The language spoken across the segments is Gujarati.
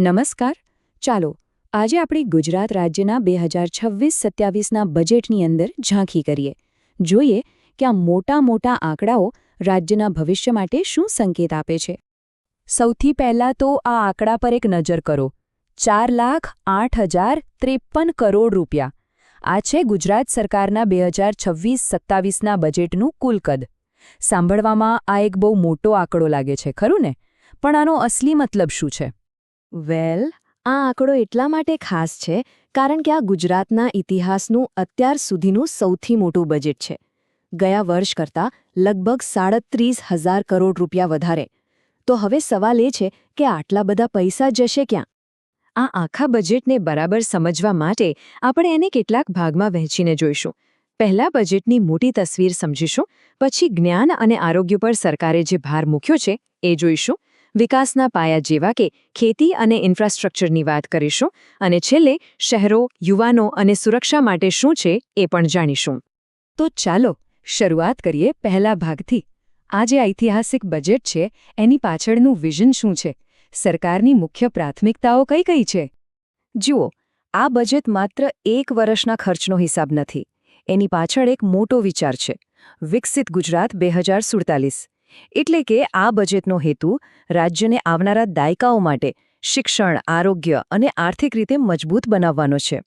નમસ્કાર. ચાલો, આજે આપણે ગુજરાત રાજ્યના બે હજાર છવ્વીસ સત્યાવીસના બજેટની અંદર ઝાંખી કરીએ. જોઈએ કે આ મોટા મોટા આંકડાઓ રાજ્યના ભવિષ્ય માટે શું સંકેત આપે છે. સૌથી પહેલાં તો આ આંકડા પર એક નજર કરો. ચાર લાખ આઠ હજાર ત્રેપન કરોડ રૂપિયા. આ છે ગુજરાત સરકારના બે હજાર છવ્વીસ સત્તાવીસના બજેટનું કુલ કદ. સાંભળવામાં આ એક બહુ મોટો આંકડો લાગે છે, ખરું ને? પણ આનો અસલી મતલબ શું છે? વેલ, આ આંકડો એટલા માટે ખાસ છે કારણ કે આ ગુજરાતના ઇતિહાસનું અત્યાર સુધીનું સૌથી મોટું બજેટ છે. ગયા વર્ષ કરતાં લગભગ સાડત્રીસ હજાર કરોડ રૂપિયા વધારે. તો હવે સવાલ એ છે કે આટલા બધા પૈસા જશે ક્યાં? આ આખા બજેટને બરાબર સમજવા માટે આપણે એને કેટલાક ભાગમાં વહેંચીને જોઈશું. પહેલા બજેટની મોટી તસવીર સમજીશું, પછી જ્ઞાન અને આરોગ્ય પર સરકારે જે ભાર મૂક્યો છે એ જોઈશું. વિકાસના પાયા જેવા કે ખેતી અને ઇન્ફ્રાસ્ટ્રક્ચરની વાત કરીશું અને છેલ્લે શહેરો, યુવાનો અને સુરક્ષા માટે શું છે એ પણ જાણીશું. તો ચાલો શરૂઆત કરીએ પહેલા ભાગથી. આ જે ઐતિહાસિક બજેટ છે, એની પાછળનું વિઝન શું છે? સરકારની મુખ્ય પ્રાથમિકતાઓ કઈ કઈ છે? જુઓ, આ બજેટ માત્ર એક વર્ષના ખર્ચનો હિસાબ નથી. એની પાછળ એક મોટો વિચાર છે. વિકસિત ગુજરાત બે હજાર સુડતાલીસ. એટલે કે આ બજેટનો હેતુ રાજ્યને આવનારા દાયકાઓ માટે શિક્ષણ, આરોગ્ય અને આર્થિક રીતે મજબૂત બનાવવાનો છે.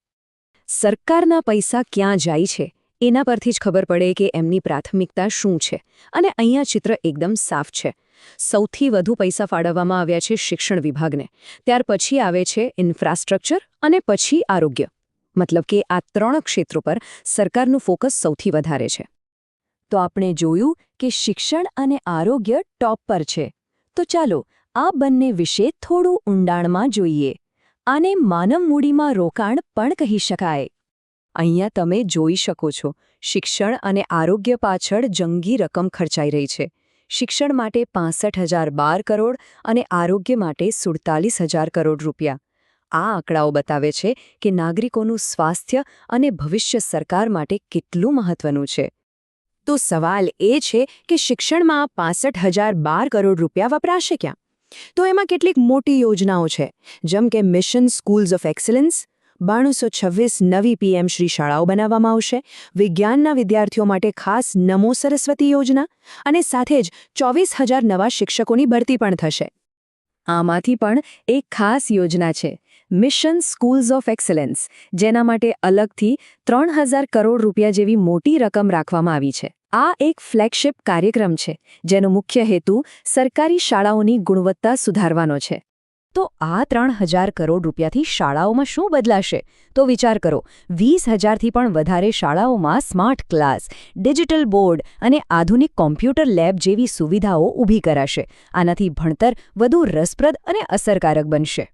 સરકારના પૈસા ક્યાં જાય છે એના પરથી જ ખબર પડે કે એમની પ્રાથમિકતા શું છે અને અહીંયા ચિત્ર એકદમ સાફ છે. સૌથી વધુ પૈસા ફાળવવામાં આવ્યા છે શિક્ષણ વિભાગને. ત્યાર પછી આવે છે ઇન્ફ્રાસ્ટ્રક્ચર અને પછી આરોગ્ય. મતલબ કે આ ત્રણ ક્ષેત્રો પર સરકારનું ફોકસ સૌથી વધારે છે. તો આપણે જોયું કે શિક્ષણ અને આરોગ્ય ટોપ પર છે. તો ચાલો, આ બંને વિશે થોડું ઊંડાણમાં જોઈએ. આને માનવ મૂડીમાં રોકાણ પણ કહી શકાય. અહીંયા તમે જોઈ શકો છો, શિક્ષણ અને આરોગ્ય પાછળ જંગી રકમ ખર્ચાઈ રહી છે. શિક્ષણ માટે પાસઠ હજાર બાર કરોડ અને આરોગ્ય માટે સુડતાલીસ હજાર કરોડ રૂપિયા. આ આંકડાઓ બતાવે છે કે નાગરિકોનું સ્વાસ્થ્ય અને ભવિષ્ય સરકાર માટે કેટલું મહત્વનું છે. તો સવાલ એ છે કે શિક્ષણમાં પાસઠ હજાર બાર કરોડ રૂપિયા વપરાશે ક્યાં? તો એમાં કેટલીક મોટી યોજનાઓ છે, જેમ કે મિશન સ્કૂલ્સ ઓફ એક્સલન્સ, બાણુસો છવ્વીસ નવી પીએમ શ્રી શાળાઓ બનાવવામાં આવશે, વિજ્ઞાનના વિદ્યાર્થીઓ માટે ખાસ નમો સરસ્વતી યોજના, અને સાથે જ ચોવીસ હજાર નવા શિક્ષકોની ભરતી પણ થશે. આમાંથી પણ એક ખાસ યોજના છે મિશન સ્કૂલ્સ ઓફ એક્સલન્સ, જેના માટે અલગથી ત્રણ કરોડ રૂપિયા જેવી મોટી રકમ રાખવામાં આવી છે. આ એક ફ્લેગશિપ કાર્યક્રમ છે, જેનો મુખ્ય હેતુ સરકારી શાળાઓની ગુણવત્તા સુધારવાનો છે. તો આ ત્રણ હજાર કરોડ રૂપિયાથી શાળાઓમાં શું બદલાશે? તો વિચાર કરો, વીસ હજારથી પણ વધારે શાળાઓમાં સ્માર્ટ ક્લાસ, ડિજિટલ બોર્ડ અને આધુનિક કોમ્પ્યુટર લેબ જેવી સુવિધાઓ ઊભી કરાશે. આનાથી ભણતર વધુ રસપ્રદ અને અસરકારક બનશે.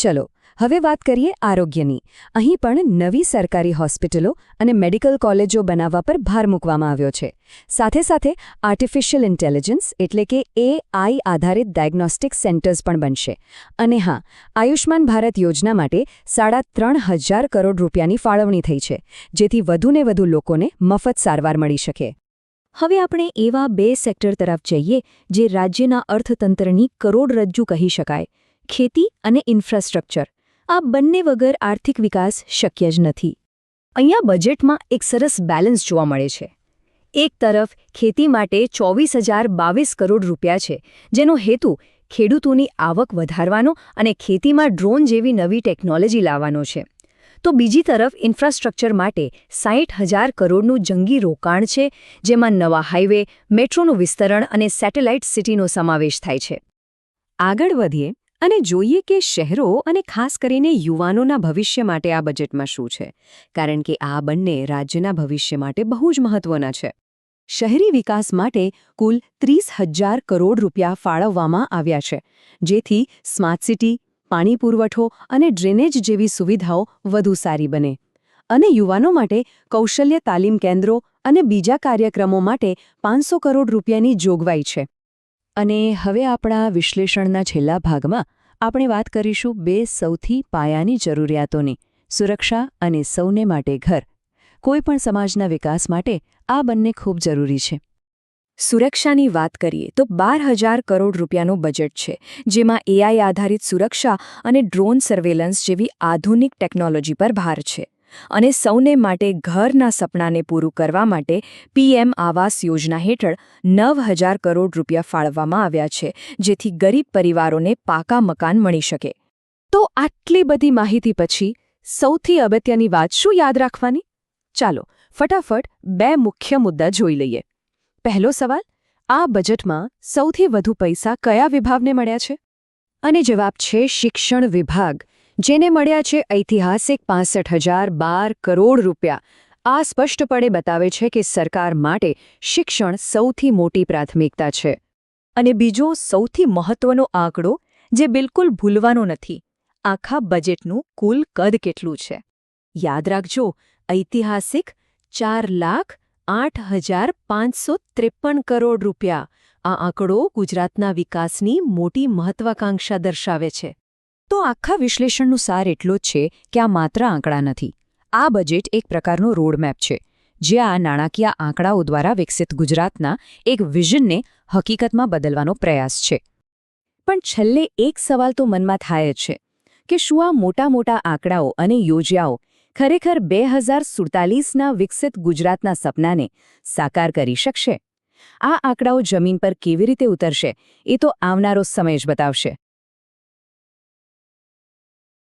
ચલો, હવે વાત કરીએ આરોગ્યની. અહીં પણ નવી સરકારી હોસ્પિટલો અને મેડિકલ કોલેજો બનાવવા પર ભાર મૂકવામાં આવ્યો છે. સાથે સાથે આર્ટિફિશિયલ ઇન્ટેલિજન્સ એટલે કે એઆઈ આધારિત ડાયગ્નોસ્ટિક સેન્ટર્સ પણ બનશે. અને હા આયુષ્માન ભારત યોજના માટે સાડા ત્રણ હજાર કરોડ રૂપિયાની ફાળવણી થઈ છે, જેથી વધુને વધુ લોકોને મફત સારવાર મળી શકે. હવે આપણે એવા બે સેક્ટર તરફ જઈએ, જે રાજ્યના અર્થતંત્રની કરોડરજ્જુ કહી શકાય. ખેતી અને ઇન્ફ્રાસ્ટ્રક્ચર. આ બંને વગર આર્થિક વિકાસ શક્ય જ નથી. અહીંયા બજેટમાં એક સરસ બેલેન્સ જોવા મળે છે. એક તરફ ખેતી માટે ચોવીસ હજાર બાવીસ કરોડ રૂપિયા છે, જેનો હેતુ ખેડૂતોની આવક વધારવાનો અને ખેતીમાં ડ્રોન જેવી નવી ટેકનોલોજી લાવવાનો છે. તો બીજી તરફ ઇન્ફ્રાસ્ટ્રક્ચર માટે સાહીઠ હજાર કરોડનું જંગી રોકાણ છે, જેમાં નવા હાઇવે મેટ્રોનું વિસ્તરણ અને સેટેલાઇટ સિટીનો સમાવેશ થાય છે. આગળ વધીએ. અને જોઈએ કે શહેરો અને ખાસ કરીને યુવાનોના ભવિષ્ય માટે આ બજેટમાં શું છે? કારણ કે આ બંને રાજ્યના ભવિષ્ય માટે બહુ જ મહત્વના છે. શહેરી વિકાસ માટે કુલ ત્રીસ હજાર કરોડ રૂપિયા ફાળવવામાં આવ્યા છે, જેથી સ્માર્ટ સિટી, પાણી પુરવઠો અને ડ્રેનેજ જેવી સુવિધાઓ વધુ સારી બને. અને યુવાનો માટે કૌશલ્ય તાલીમ કેન્દ્રો અને બીજા કાર્યક્રમો માટે પાંચસો કરોડ રૂપિયાની જોગવાઈ છે. અને હવે આપણા વિશ્લેષણના છેલ્લા ભાગમાં આપણે વાત કરીશું બે સૌથી પાયાની જરૂરિયાતોની, સુરક્ષા અને સૌને માટે ઘર. કોઈપણ સમાજના વિકાસ માટે આ બંને ખૂબ જરૂરી છે. સુરક્ષાની વાત કરીએ તો બાર હજાર કરોડ રૂપિયાનું બજેટ છે, જેમાં એઆઈ આધારિત સુરક્ષા અને ડ્રોન સર્વેલન્સ જેવી આધુનિક ટેકનોલોજી પર ભાર છે. અને સૌને માટે ઘરના સપનાને પૂરું કરવા માટે પીએમ આવાસ યોજના હેઠળ નવ હજાર કરોડ રૂપિયા ફાળવવામાં આવ્યા છે, જેથી ગરીબ પરિવારોને પાકા મકાન મળી શકે. તો આટલી બધી માહિતી પછી સૌથી અગત્યની વાત શું યાદ રાખવાની? ચાલો, ફટાફટ બે મુખ્ય મુદ્દા જોઈ લઈએ. પહેલો સવાલ, આ બજેટમાં સૌથી વધુ પૈસા કયા વિભાગને મળ્યા છે? અને જવાબ છે, શિક્ષણ વિભાગ. જેને મળ્યા છે ઐતિહાસિક પાસઠ હજાર બાર કરોડ રૂપિયા. આ સ્પષ્ટપણે બતાવે છે કે સરકાર માટે શિક્ષણ સૌથી મોટી પ્રાથમિકતા છે. અને બીજો સૌથી મહત્વનો આંકડો, જે બિલકુલ ભૂલવાનો નથી, આખા બજેટનું કુલ કદ કેટલું છે? યાદ રાખજો, ઐતિહાસિક ચાર લાખ આઠ હજાર પાંચસો ત્રેપન કરોડ રૂપિયા. આ આંકડો ગુજરાતના વિકાસની મોટી મહત્વાકાંક્ષા દર્શાવે છે. તો આખા વિશ્લેષણનું સાર એટલો જ છે કે આ માત્ર આંકડા નથી. આ બજેટ એક પ્રકારનો રોડમેપ છે, જે આ નાણાકીય આંકડાઓ દ્વારા વિકસિત ગુજરાતના એક વિઝનને હકીકતમાં બદલવાનો પ્રયાસ છે. પણ છેલ્લે એક સવાલ તો મનમાં થાય જ છે કે શું આ મોટા મોટા આંકડાઓ અને યોજનાઓ ખરેખર બે હજાર સુડતાલીસના વિકસિત ગુજરાતના સપનાને સાકાર કરી શકશે? આ આંકડાઓ જમીન પર કેવી રીતે ઉતરશે એ તો આવનારો સમય જ બતાવશે.